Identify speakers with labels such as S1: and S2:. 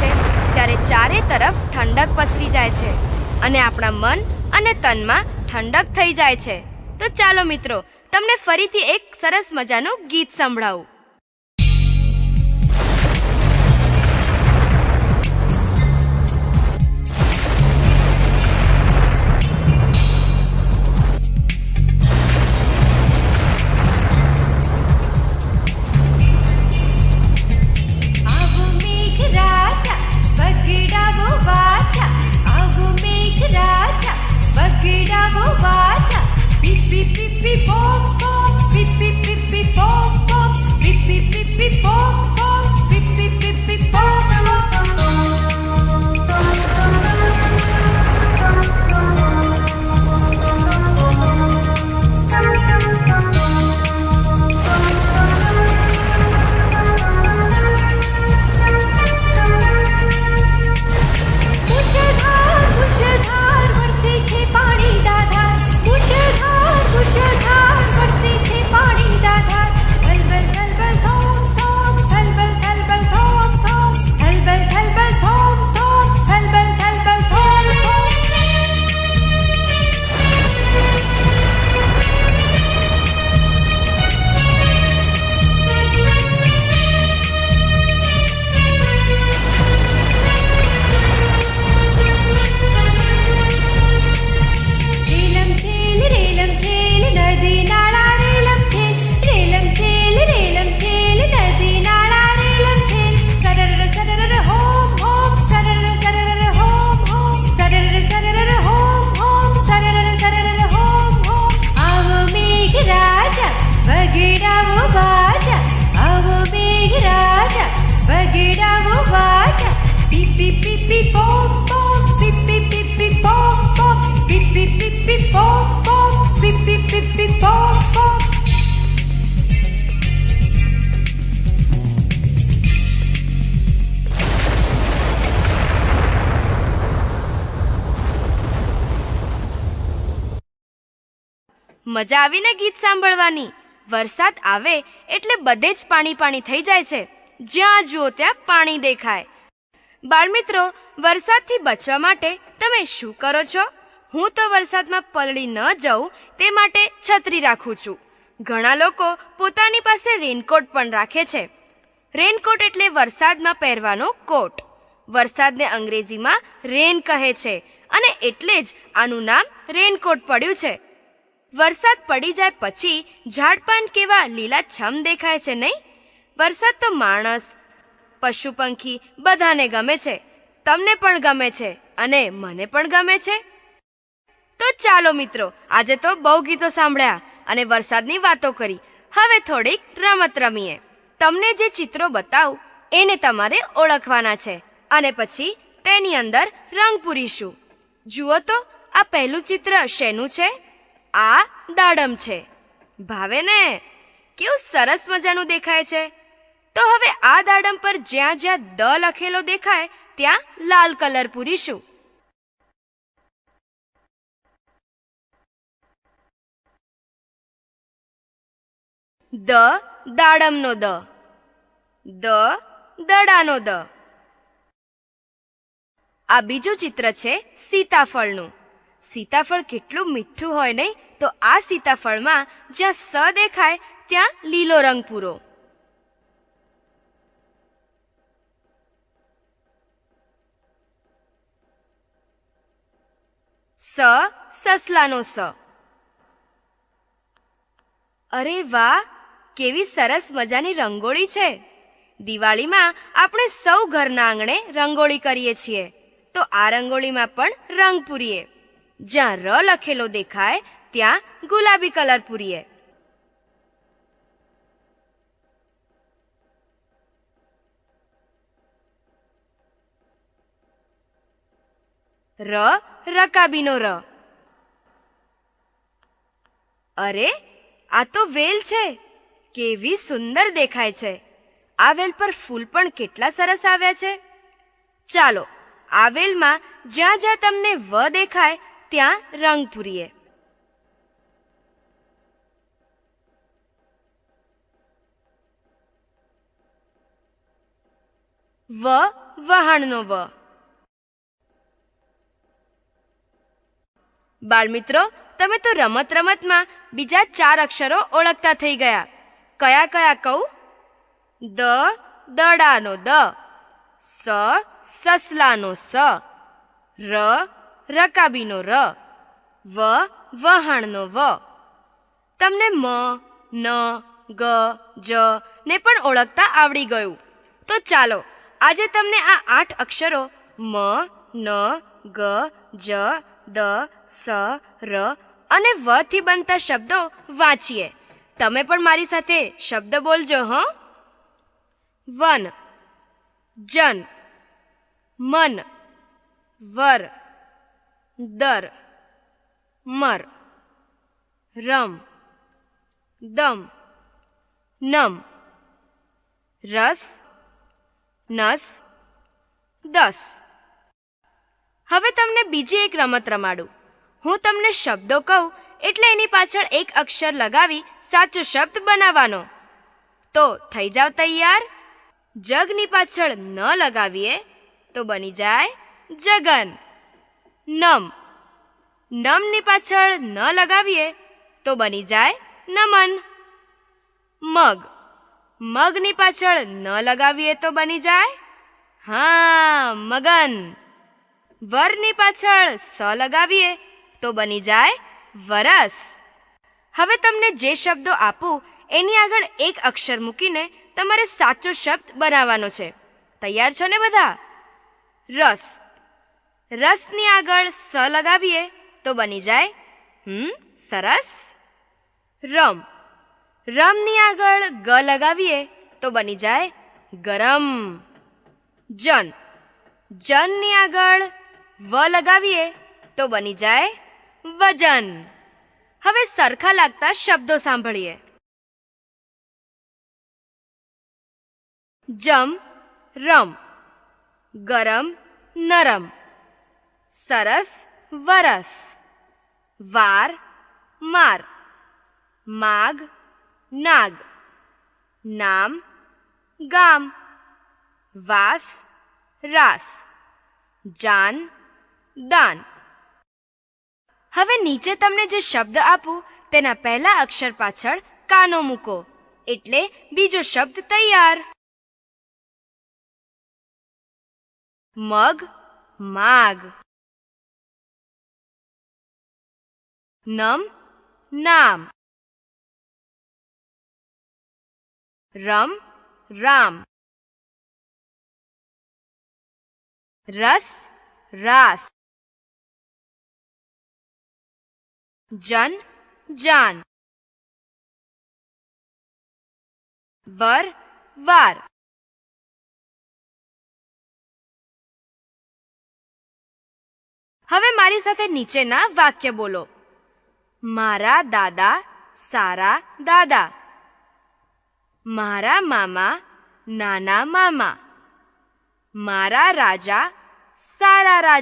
S1: ત્યારે ચારે તરફ ઠંડક પસરી જાય છે અને આપણા મન અને તનમાં ઠંડક થઈ જાય છે. તો ચાલો મિત્રો, તમને ફરીથી એક સરસ મજાનું ગીત સંભળાવું. મજા આવીને ગીત સાંભળવાની. વરસાદ આવે એટલે બધે જ પાણી પાણી થઈ જાય છે. જ્યાં જુઓ ત્યાં પાણી દેખાય. બાળમિત્રો, વરસાદથી બચવા માટે તમે શું કરો છો? હું તો વરસાદમાં પલળી ન જઉં તે માટે છત્રી રાખું છું. ઘણા લોકો પોતાની પાસે રેનકોટ પણ રાખે છે. રેનકોટ એટલે વરસાદમાં પહેરવાનો કોટ. વરસાદને અંગ્રેજીમાં રેન કહે છે અને એટલે જ આનું નામ રેનકોટ પડ્યું છે. વરસાદ પડી જાય પછી ઝાડ પાન કેવા લીલાછમ દેખાય છે નહીં? વરસાદ તો માણસ પશુ પંખી બધાને ગમે છે. તમને પણ ગમે છે અને મને પણ ગમે છે. તો ચાલો મિત્રો, આજે તો બહુ ગીતો સાંભળ્યા અને વરસાદની વાતો કરી. હવે થોડીક રમત રમીએ. તમને જે ચિત્રો બતાવું, એને તમારે ઓળખવાના છે. અને પછી તેની અંદર રંગ પૂરીશું. જુઓ તો, આ પહેલું ચિત્ર શેનું છે? આ દાડમ છે. ભાવે ને? કેવું સરસ મજાનું દેખાય છે. તો હવે આ દાડમ પર જ્યાં જ્યાં દ લખેલો દેખાય, ત્યાં લાલ કલર પૂરીશું. દ દાડમનો દ. દ દડાનો દ. આ બીજું ચિત્ર છે સીતાફળનું. સીતાફળ કેટલું મીઠું હોય નહીં, તો આ સીતાફળમાં જ્યાં સ દેખાય, ત્યાં લીલો રંગ પૂરો. સ, સસલાનો સ. અરે વાહ, કેવી સરસ મજાની રંગોળી છે. દિવાળીમાં આપણે સૌ ઘરના આંગણે રંગોળી કરીએ છીએ. તો આ રંગોળીમાં પણ રંગ પૂરીએ. જ્યાં ર લખેલો દેખાય, ત્યાં ગુલાબી કલર પૂરીએ. ર રકાબીનો ર. અરે, આ તો વેલ છે. કેવી સુંદર દેખાય છે. આ વેલ પર ફૂલ પણ કેટલા સરસ આવ્યા છે. ચાલો, આ વેલમાં જ્યાં જ્યાં તમને વ દેખાય ત્યાં રંગપુરીએ વ, વહાણનો વ. બાળમિત્રો, તમે તો રમત રમતમાં બીજા ચાર અક્ષરો ઓળખતા થઈ ગયા. કયા કયા કહું? દ, દડાનો દ. સ, સસલાનો સ. ર રકાબીનો ર, વ, વહાણનો વ. તમને મ, ન, ગ, જ ને પણ ઓળખતા આવડી ગયું. તો ચાલો, આજે તમને આ આઠ અક્ષરો મ, ન, ગ, જ, દ, સ, ર અને વ થી બનતા શબ્દો વાંચીએ. તમે પણ મારી સાથે શબ્દ બોલજો, હં? વન, જન, મન, વર. દર, મર, રમ, દમ, નમ, રસ, નસ, દસ. હવે તમને બીજી એક રમત રમાડું. હું તમને શબ્દો કહું એટલે એની પાછળ એક અક્ષર લગાવી સાચો શબ્દ બનાવવાનો. તો થઈ જાવ તૈયાર? જગની પાછળ ન લગાવીએ તો બની જાય જગન. નમ. નમની પાછળ ન લગાવીએ તો બની જાય નમન. મગ. મગની પાછળ ન લગાવીએ તો બની જાય? હા, મગન. વરની પાછળ સ લગાવીએ તો બની જાય વરસ. હવે તમને જે શબ્દો આપું, એની આગળ એક અક્ષર મૂકીને તમારે સાચો શબ્દ બનાવવાનો છે. તૈયાર છો ને બધા? રસ. રસની આગળ સ લગાવીએ તો બની જાય, હમ, સરસ. રમ. રમની આગળ ગ લગાવીએ તો બની જાય ગરમ. જન. જનની આગળ વ લગાવીએ તો બની જાય વજન. હવે સરખા લાગતા શબ્દો સાંભળીએ. જમ. રમ. ગરમ. નરમ. સરસ, વરસ. વાર, માર. માગ, નાગ. નામ, ગામ. વાસ, રાસ. જાન, દાન. હવે નીચે તમને જે શબ્દ આપું, તેના પહેલા અક્ષર પાછળ કાનો મૂકો. એટલે બીજો શબ્દ તૈયાર. મગ, માગ. નમ નામ રમ રામ રસ રાસ જન જાન બર વાર હવે મારી સાથે નીચેના વાક્ય બોલો મારા દાદા સારા દાદા. મારા મામા નાના મામા. મારા રાજા સારા રાજા.